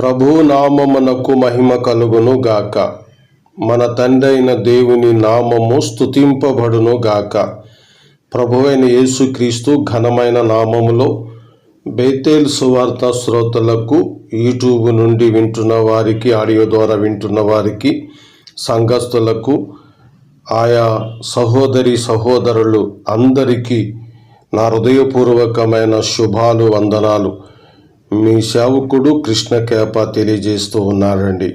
ప్రభునామమునకు మహిమ కలుగును గాక. మన తండ్రైన దేవుని నామము స్తుతింపబడును గాక. ప్రభువైన యేసుక్రీస్తు ఘనమైన నామములో బేతేల్ సువార్త శ్రోతలకు యూట్యూబ్ నుండి వింటున్న వారికి ఆడియో ద్వారా వింటున్న వారికి సంఘస్థులకు ఆయా సహోదరి సహోదరులు అందరికీ నా హృదయపూర్వకమైన శుభాలు వందనాలు. మీ సేవకుడు కృష్ణ కేప తెలియజేస్తూ ఉన్నారండి.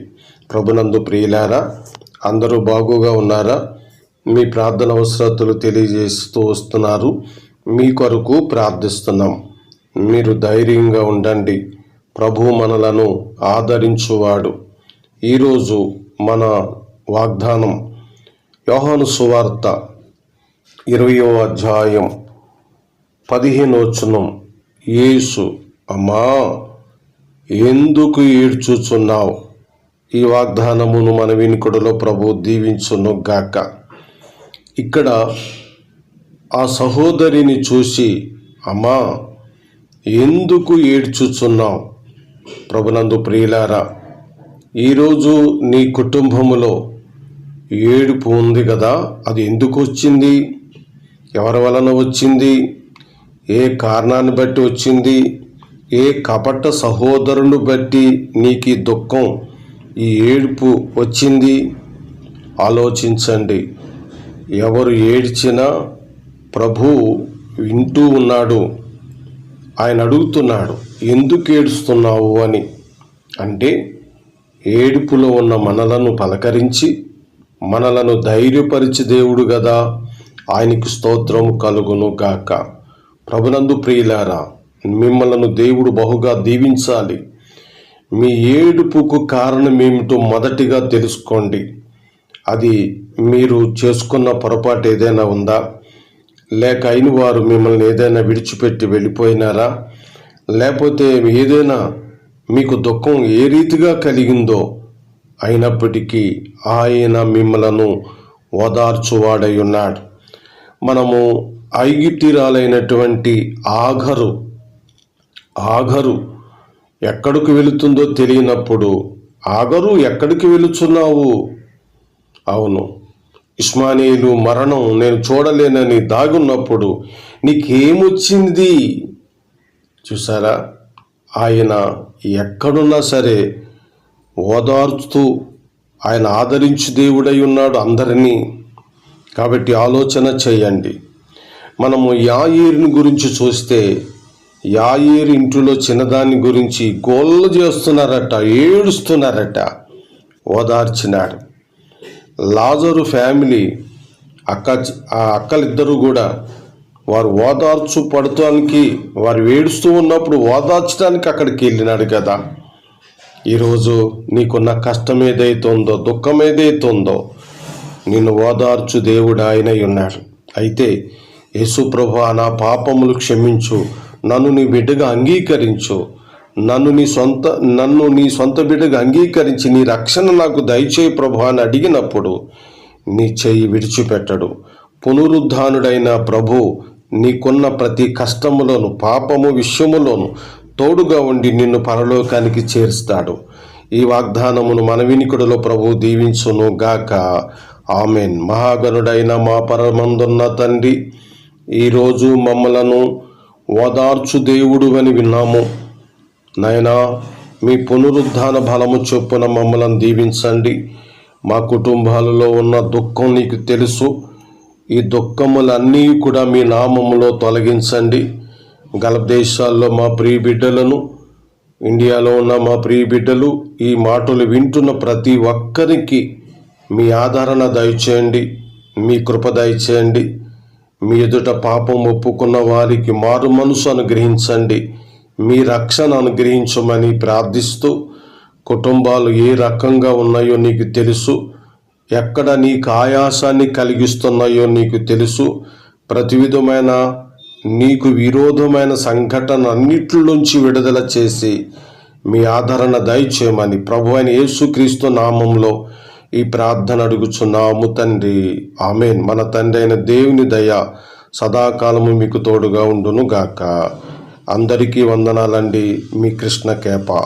ప్రభునందు ప్రియులారా అందరూ బాగుగా ఉన్నారా? మీ ప్రార్థన అవసరతలు తెలియజేస్తూ వస్తున్నారు. మీ కొరకు ప్రార్థిస్తున్నాం. మీరు ధైర్యంగా ఉండండి. ప్రభు మనలను ఆదరించువాడు. ఈరోజు మన వాగ్దానం యోహాను సువార్త ఇరవయో అధ్యాయం పదిహేను వచనం. యేసు అమ్మా ఎందుకు ఏడ్చుచున్నావు ఈ వాగ్దానమును మన వినికుడలో ప్రభు దీవించును గాక. ఇక్కడ ఆ సహోదరిని చూసి అమ్మా ఎందుకు ఏడ్చుచున్నావు ప్రభునందు ప్రియులారా ఈరోజు నీ కుటుంబములో ఏడుపు ఉంది కదా అది ఎందుకు వచ్చింది? ఎవరి వలన వచ్చింది? ఏ కారణాన్ని బట్టి వచ్చింది? ఏ కపట సహోదరుని బట్టి నీకు ఈ దుఃఖం? ఈ ఏడుపు వచ్చింది? ఆలోచించండి. ఎవరు ఏడ్చినా ప్రభు వింటూ ఉన్నాడు. ఆయన అడుగుతున్నాడు ఎందుకు ఏడుస్తున్నావు? అని. అంటే ఏడుపులో ఉన్న మనలను పలకరించి మనలను ధైర్యపరిచి దేవుడు కదా ఆయనకు స్తోత్రం కలుగును గాక. ప్రభునందు ప్రియులారా మిమ్మలను దేవుడు బహుగా దీవించాలి. మీ ఏడుపుకు కారణం ఏమిటో మొదటిగా తెలుసుకోండి. అది మీరు చేసుకున్న పొరపాటు ఏదైనా ఉందా? లేక అయిన వారు మిమ్మల్ని ఏదైనా విడిచిపెట్టి వెళ్ళిపోయినారా? లేకపోతే ఏదైనా మీకు దుఃఖం ఏ రీతిగా కలిగిందో అయినప్పటికీ ఆయన మిమ్మలను ఓదార్చువాడై ఉన్నాడు. మనము ఐగిప్తిరాలైనటువంటి ఆఘరు ఆఘరు ఎక్కడికి వెళుతుందో తెలియనప్పుడు ఆగరు ఎక్కడికి వెళుచున్నావు? అవును. ఇస్మానీయులు మరణం నేను చూడలేనని దాగున్నప్పుడు నీకేమొచ్చింది? చూసారా ఆయన ఎక్కడున్నా సరే ఓదార్చుతూ ఆయన ఆదరించు దేవుడై ఉన్నాడు అందరినీ. కాబట్టి ఆలోచన చేయండి. మనము యాయిర్ని గురించి చూస్తే యాయేరు ఇంటిలో చిన్నదాని గురించి గోళ్ళు చేస్తున్నారట ఏడుస్తున్నారట. ఓదార్చినాడు. లాజరు ఫ్యామిలీ అక్క ఆ అక్కలిద్దరూ కూడా వారు ఓదార్చు పడటానికి వారు ఏడుస్తూ ఉన్నప్పుడు ఓదార్చడానికి అక్కడికి వెళ్ళినాడు కదా. ఈరోజు నీకున్న కష్టం ఏదైతే ఉందో దుఃఖం ఏదైతే ఉందో నిన్ను ఓదార్చు దేవుడు ఆయనై ఉన్నాడు. అయితే యేసుప్రభు నా పాపములు క్షమించు. నన్ను నీ బిడ్డగా అంగీకరించు. నన్ను నీ సొంత నన్ను నీ సొంత బిడ్డగా అంగీకరించి నీ రక్షణ నాకు దయచేయి ప్రభు అని అడిగినప్పుడు నీ చెయ్యి విడిచిపెట్టడు. పునరుద్ధానుడైన ప్రభు నీకున్న ప్రతి కష్టములోను పాపము విషయములోను తోడుగా ఉండి నిన్ను పరలోకానికి చేరుస్తాడు. ఈ వాగ్దానమును మన వినికుడిలో ప్రభు దీవించును గాక. ఆమెన్. మహాగనుడైన మా పరమందున్న తండ్రి ఈరోజు మమ్మలను ఓదార్చు దేవుడు అని విన్నాము. నాయనా మీ పునరుద్ధాన బలము చొప్పున మమ్మల్ని దీవించండి. మా కుటుంబాలలో ఉన్న దుఃఖం నీకు తెలుసు. ఈ దుఃఖములన్నీ కూడా మీ నామములో తొలగించండి. గల దేశాల్లో మా ప్రియ బిడ్డలను ఇండియాలో ఉన్న మా ప్రియ బిడ్డలు ఈ మాటలు వింటున్న ప్రతి ఒక్కరికి మీ ఆదరణ దయచేయండి మీ కృప దయచేయండి. మీ ఎదుట పాపం ఒప్పుకున్న వారికి మారు మనసు అనుగ్రహించండి. మీ రక్షణ అనుగ్రహించమని ప్రార్థిస్తూ కుటుంబాలు ఏ రకంగా ఉన్నాయో నీకు తెలుసు. ఎక్కడ నీకు ఆయాసాన్ని కలిగిస్తున్నాయో నీకు తెలుసు. ప్రతి విధమైన నీకు విరోధమైన సంఘటన అన్నిటిలోంచి విడుదల చేసి మీ ఆదరణ దయచేయమని ప్రభు అయిన యేసుక్రీస్తు నామంలో ఈ ప్రార్థన అడుగుచున్నాము తండ్రి. ఆమెన్. మన తండ్రి అయిన దేవుని దయ సదాకాలము మీకు తోడుగా ఉండును గాక అందరికీ వందనాలండి. మీ కృష్ణ కేప.